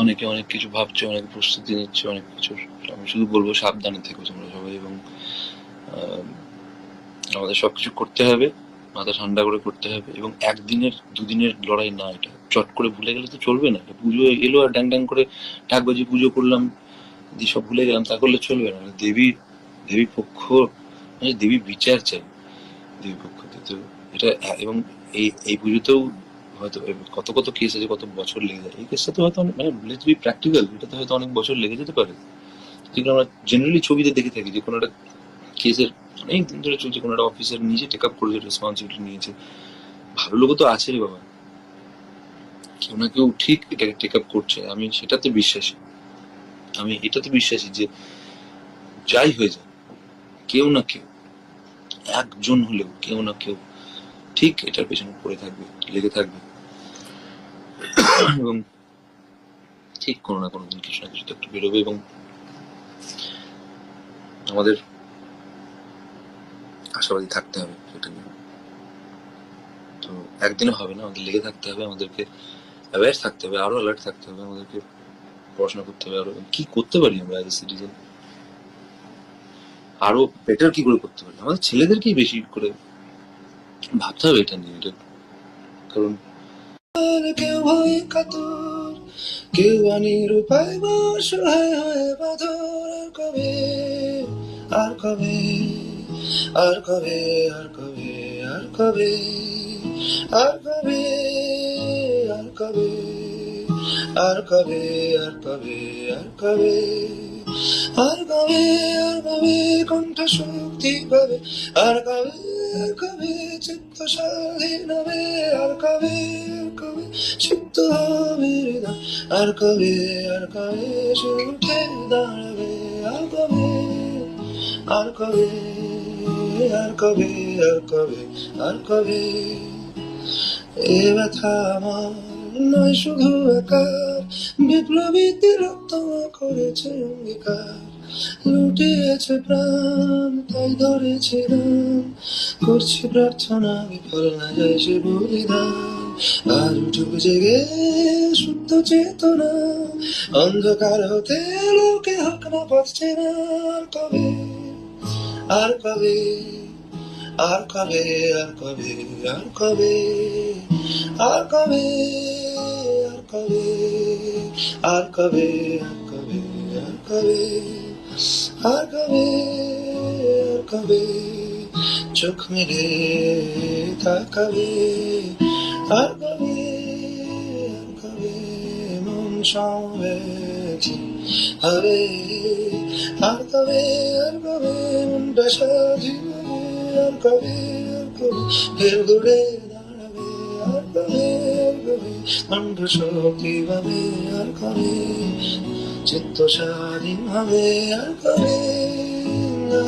অনেকে অনেক কিছু ভাবছে, অনেক প্রস্তুতি নিচ্ছে, অনেক কিছুর আমি শুধু বলব সাবধানে থেকো তোমরা সবাই এবং আমাদের সবকিছু করতে হবে, মাথা ঠান্ডা করে করতে হবে এবং একদিনের, দুদিনের লড়াই না এটা। চট করে ভুলে গেলে তো চলবে না। পুজো এলো আর ড্যাং ড্যাং করে ঢাক বাজি পুজো করলাম, দিয়ে সব ভুলে গেলাম, তা করলে চলবে না। দেবী দেবী পক্ষ মানে দেবী বিচার চাই দেবী পক্ষ তো এটা, এবং এই এই পুজোতেও হয়তো কত কত কেস আছে, কত বছর লেগে যায়। এই কেসটা তো হয়তো মানে লেটস বি প্র্যাকটিক্যাল এটাতে হয়তো অনেক বছর লেগে যেতে পারে। যেগুলো আমরা জেনারেলি ছবিতে দেখে থাকি যে, কোনো একটা কেসের অনেক দিন ধরে চলছে, কোনো একটা অফিসার নিজে টেক আপ করেছে রেসপন্সিবিলিটি নিয়েছে। ভালো লোকও তো আছে রে বাবা। কেউ না কেউ ঠিক এটাকে টেক আপ করছে। আমি সেটাতে বিশ্বাসী। আমি এটাতে বিশ্বাসী যে, যাই হয়ে যায় কেউ না কেউ, একজন হলেও কেউ না কেউ ঠিক এটার পেছনে পড়ে থাকবে, লেগে থাকবে। এবং ঠিক কোনো না কোনো দিন কিছু না কিছু একটু বেরোবে এবং আমাদের আশাবাদী থাকতে হবে সেটা নিয়ে। তো একদিনে হবে না, আমাদের লেগে থাকতে হবে, আমাদেরকে অ্যাওয়ার থাকতে হবে, আরও অ্যালার্ট থাকতে হবে, আমাদেরকে পড়াশোনা করতে হবে আরও। কি করতে পারি আমরা অ্যাজ এ সিটিজেন আরও বেটার কি করে করতে পারি? আমাদের ছেলেদেরকেই বেশি করে ভাবতে হবে এটা নিয়ে, এটা কারণ কেউ হয় কাতর, কেউ আনির উপায় সহায় হয় বাঁধর আর কবে আর কবে আর কবে আর কবে আর কবে আর কবে আর কবে। আর কবে আর কবে আর কবে আর কবে আর কবে কণ্ঠ শক্তি পাবে আর কবে আর কবে চিত্ত স্বাধীন হবে আর কবে আর কবে চিত্ত হবে আর কবে আর কবে সে উঠে দাঁড়াবে আর কবে আর কবে আর কবে আর কবে আর কবে এ ব্যথা আমার নয় শুধু একার, বিপ্লবীতে রক্ত করেছে অঙ্গীকার। লুটিয়েছে প্রাণ, তাই ধরেছে নাম করছি প্রার্থনা, বিফল না যায় সে বলিদান। আর উঠুক জেগে শুদ্ধ চেতনা, অন্ধকার হতে লোকে হোক না পথছে না আর কবে আর কবে আর কবে আর কবে আর কবে? আর কবে আর কবে? আর কবে আর কবে আর কবে? আর কবে, আর চোখ মেলে তাকাবে। আর কবে আর কবে? মন সমেছি। হবে আর কবে আর কবে? মনটা সাজিবে আর কবে আর কবে ফের ঘুরে দাঁড়াবে আর কবে আর কবে কণ্ঠ চিত্ত স্বাধীন হবে আর কবে না